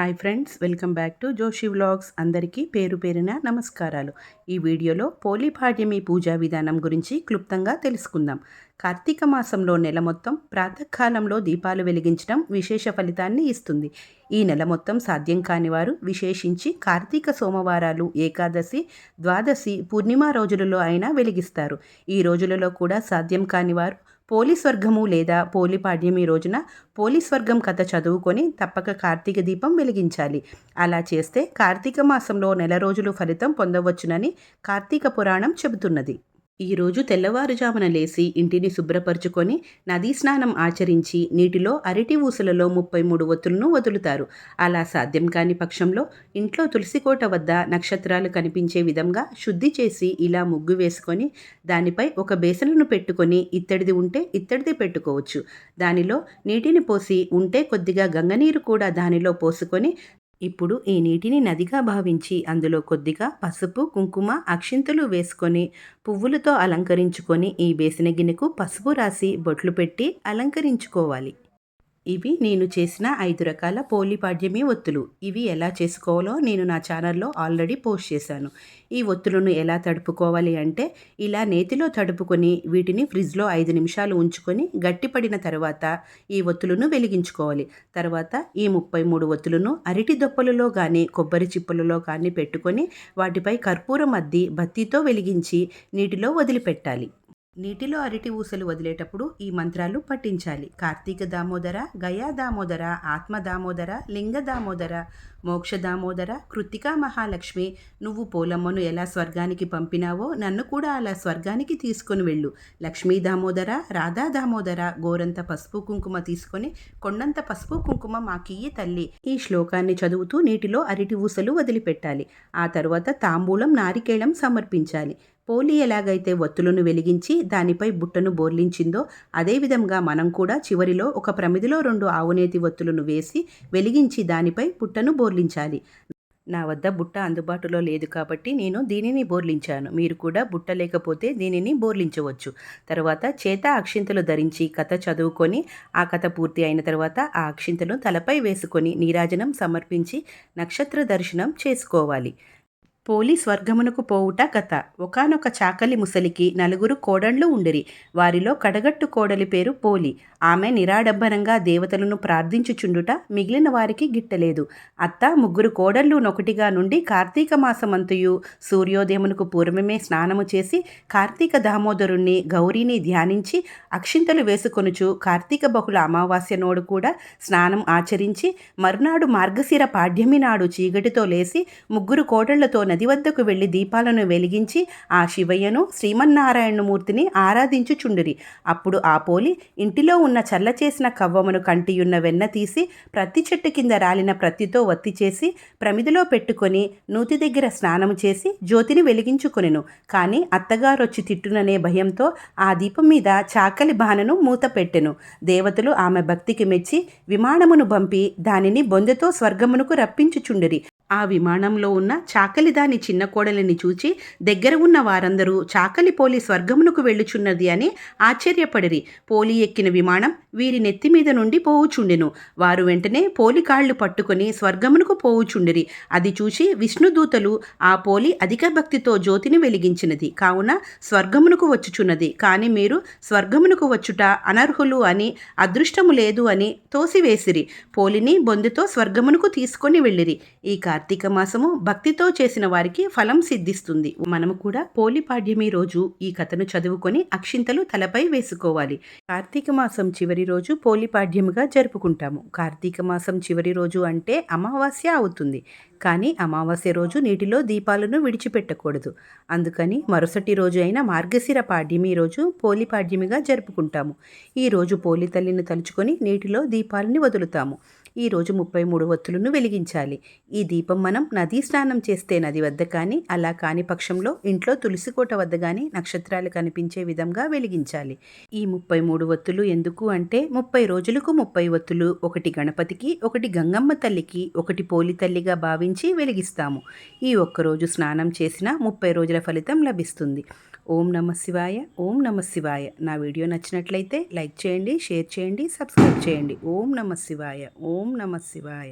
Hi friends welcome back to Joshi vlogs. అందరికీ పేరు పేరున నమస్కారాలు. ఈ వీడియోలో పోలిపాడ్యమి పూజా విధానం గురించి క్లుప్తంగా తెలుసుకుందాం. కార్తీక మాసంలో నెల మొత్తం ప్రాతకాలంలో దీపాలు వెలిగించడం విశేష ఫలితాన్ని ఇస్తుంది. ఈ నెల మొత్తం సాధ్యం కాని వారు విశేషించి కార్తీక సోమవారాలు ఏకాదశి ద్వాదశి పూర్ణిమ రోజులలో అయినా వెలిగిస్తారు. ఈ రోజులలో కూడా సాధ్యం కాని వారు పోలీస్ వర్గము లేదా పోలిపాడ్యమి రోజున పోలీస్ వర్గం కథ చదువుకొని తప్పక కార్తీక దీపం వెలిగించాలి. అలా చేస్తే కార్తీక మాసంలో నెల రోజులు ఫలితం పొందవచ్చునని కార్తీక పురాణం చెబుతున్నది. ఈరోజు తెల్లవారుజామున లేసి ఇంటిని శుభ్రపరుచుకొని నదీ స్నానం ఆచరించి నీటిలో అరటి ఊసలలో ముప్పై మూడు ఒత్తులను వదులుతారు. అలా సాధ్యం కాని పక్షంలో ఇంట్లో తులసికోట వద్ద నక్షత్రాలు కనిపించే విధంగా శుద్ధి చేసి ఇలా ముగ్గు వేసుకొని దానిపై ఒక బేసనను పెట్టుకొని ఇత్తడిది ఉంటే ఇత్తడిది పెట్టుకోవచ్చు. దానిలో నీటిని పోసి ఉంటే కొద్దిగా గంగనీరు కూడా దానిలో పోసుకొని ఇప్పుడు ఈ నీటిని నదిగా భావించి అందులో కొద్దిగా పసుపు కుంకుమ అక్షింతలు వేసుకొని పువ్వులతో అలంకరించుకొని ఈ బేసిన గిన్నెకు పసుపు రాసి బొట్లు పెట్టి అలంకరించుకోవాలి. ఇవి నేను చేసిన ఐదు రకాల పోలిపాడ్యమి ఒత్తులు. ఇవి ఎలా చేసుకోవాలో నేను నా ఛానల్లో ఆల్రెడీ పోస్ట్ చేశాను. ఈ ఒత్తులను ఎలా తడుపుకోవాలి అంటే ఇలా నేతిలో తడుపుకొని వీటిని ఫ్రిడ్జ్లో ఐదు నిమిషాలు ఉంచుకొని గట్టిపడిన తర్వాత ఈ ఒత్తులను వెలిగించుకోవాలి. తర్వాత ఈ ముప్పై మూడు ఒత్తులను అరటి దొప్పలలో కానీ కొబ్బరి చిప్పలలో కానీ పెట్టుకొని వాటిపై కర్పూరం అద్ది బత్తితో వెలిగించి నీటిలో వదిలిపెట్టాలి. నీటిలో అరటి ఊసలు వదిలేటప్పుడు ఈ మంత్రాలు పఠించాలి. కార్తీక దామోదర గయా దామోదర ఆత్మ దామోదర లింగ దామోదర మోక్ష దామోదర కృత్తికా మహాలక్ష్మి నువ్వు పోలమ్మను ఎలా స్వర్గానికి పంపినావో నన్ను కూడా అలా స్వర్గానికి తీసుకొని వెళ్ళు. లక్ష్మీ దామోదర రాధా దామోదర గోరంత పసుపు కుంకుమ తీసుకొని కొండంత పసుపు కుంకుమ మాకియ్యి తల్లి. ఈ శ్లోకాన్ని చదువుతూ నీటిలో అరటి ఊసలు వదిలిపెట్టాలి. ఆ తరువాత తాంబూలం నారికేళం సమర్పించాలి. పోలి ఎలాగైతే ఒత్తులను వెలిగించి దానిపై బుట్టను బోర్లించిందో అదేవిధంగా మనం కూడా చివరిలో ఒక ప్రమిదిలో రెండు ఆవునేతి ఒత్తులను వేసి వెలిగించి దానిపై బుట్టను బోర్లించాలి. నా వద్ద బుట్ట అందుబాటులో లేదు కాబట్టి నేను దీనిని బోర్లించాను. మీరు కూడా బుట్ట లేకపోతే దీనిని బోర్లించవచ్చు. తర్వాత చేత అక్షింతలు ధరించి కథ చదువుకొని ఆ కథ పూర్తి అయిన తర్వాత ఆ అక్షింతలు తలపై వేసుకొని నీరాజనం సమర్పించి నక్షత్ర దర్శనం చేసుకోవాలి. పోలి స్వర్గమునకు పోవుట కథ. ఒకనొక చాకలి ముసలికి నలుగురు కోడళ్ళు ఉండిరి. వారిలో కడగట్టు కోడలి పేరు పోలి. ఆమె నిరాడంబరంగా దేవతలను ప్రార్థించుచుండుట మిగిలిన వారికి గిట్టలేదు. అత్త ముగ్గురు కోడళ్ళు నొకటిగా నుండి కార్తీక మాసమంతయు సూర్యోదయమునకు పూర్వమే స్నానము చేసి కార్తీక దామోదరుణ్ణి గౌరీని ధ్యానించి అక్షింతలు వేసుకొనుచు కార్తీక బహుళ అమావాస్య నోడు కూడా స్నానం ఆచరించి మరునాడు మార్గశిర పాడ్యమి నాడు చీకటితో లేసి ముగ్గురు కోడళ్ళతో నది వద్దకు వెళ్ళి దీపాలను వెలిగించి ఆ శివయ్యను శ్రీమన్నారాయణమూర్తిని ఆరాధించుచుండిరి అప్పుడు ఆ పోలి ఇంటిలో ఉన్న చల్ల చేసిన కవ్వమును కంటియున్న వెన్న తీసి ప్రతి చెట్టు కింద రాలిన ప్రత్తితో వత్తి చేసి ప్రమిదిలో పెట్టుకొని నూతి దగ్గర స్నానము చేసి జ్యోతిని వెలిగించుకొనెను. కానీ అత్తగారొచ్చి తిట్టుననే భయంతో ఆ దీపం మీద చాకలి బాణను మూత పెట్టెను. దేవతలు ఆమె భక్తికి మెచ్చి విమానమును పంపి దానిని బొందెతో స్వర్గమునకు రప్పించుచుండిరి ఆ విమానంలో ఉన్న చాకలి దాని చిన్న కోడలిని చూచి దగ్గర ఉన్న వారందరూ చాకలి పోలి స్వర్గమునకు వెళ్ళుచున్నది అని ఆశ్చర్యపడిరి. పోలి ఎక్కిన విమానం వీరి నెత్తి మీద నుండి పోవుచుండెను. వారు వెంటనే పోలి కాళ్ళు పట్టుకొని స్వర్గమునకు పోవుచుండిరి. అది చూసి విష్ణుదూతలు ఆ పోలి అధిక భక్తితో జ్యోతిని వెలిగించినది. కావున స్వర్గమునకు వచ్చుచున్నది. కానీ మీరు స్వర్గమునకు వచ్చుట అనర్హులు అని అదృష్టము లేదు అని తోసివేసిరి. పోలిని బొందుతో స్వర్గమునకు తీసుకొని వెళ్ళిరి. ఈ కార్తీక మాసము భక్తితో చేసిన వారికి ఫలం సిద్ధిస్తుంది. మనము కూడా పోలిపాడ్యమి రోజు ఈ కథను చదువుకొని అక్షింతలు తలపై వేసుకోవాలి. కార్తీక మాసం చివరి రోజు పోలిపాడ్యముగా జరుపుకుంటాము. కార్తీక మాసం చివరి రోజు అంటే అమావాస్య అవుతుంది. కానీ అమావాస్య రోజు నీటిలో దీపాలను విడిచిపెట్టకూడదు. అందుకని మరుసటి రోజు అయిన మార్గశిర పాడ్యమి రోజు పోలిపాడ్యమిగా జరుపుకుంటాము. ఈ రోజు పోలి తల్లిని తలుచుకొని నీటిలో దీపాలని వదులుతాము. ఈ రోజు ముప్పై మూడు ఒత్తులను వెలిగించాలి. ఈ దీపం మనం నదీ స్నానం చేస్తే నది వద్ద కానీ అలా కాని పక్షంలో ఇంట్లో తులసికోట వద్ద కానీ నక్షత్రాలు కనిపించే విధంగా వెలిగించాలి. ఈ ముప్పై మూడు ఒత్తులు ఎందుకు అంటే ముప్పై రోజులకు ముప్పై ఒత్తులు ఒకటి గణపతికి ఒకటి గంగమ్మ తల్లికి ఒకటి పోలి తల్లిగా భావించి వెలిగిస్తాము. ఈ ఒక్కరోజు స్నానం చేసిన ముప్పై రోజుల ఫలితం లభిస్తుంది. ఓం నమ శివాయ ఓం నమ శివాయ. నా వీడియో నచ్చినట్లయితే లైక్ చేయండి షేర్ చేయండి సబ్స్క్రైబ్ చేయండి. ఓం నమ శివాయ ఓం ఓం నమ శివాయ.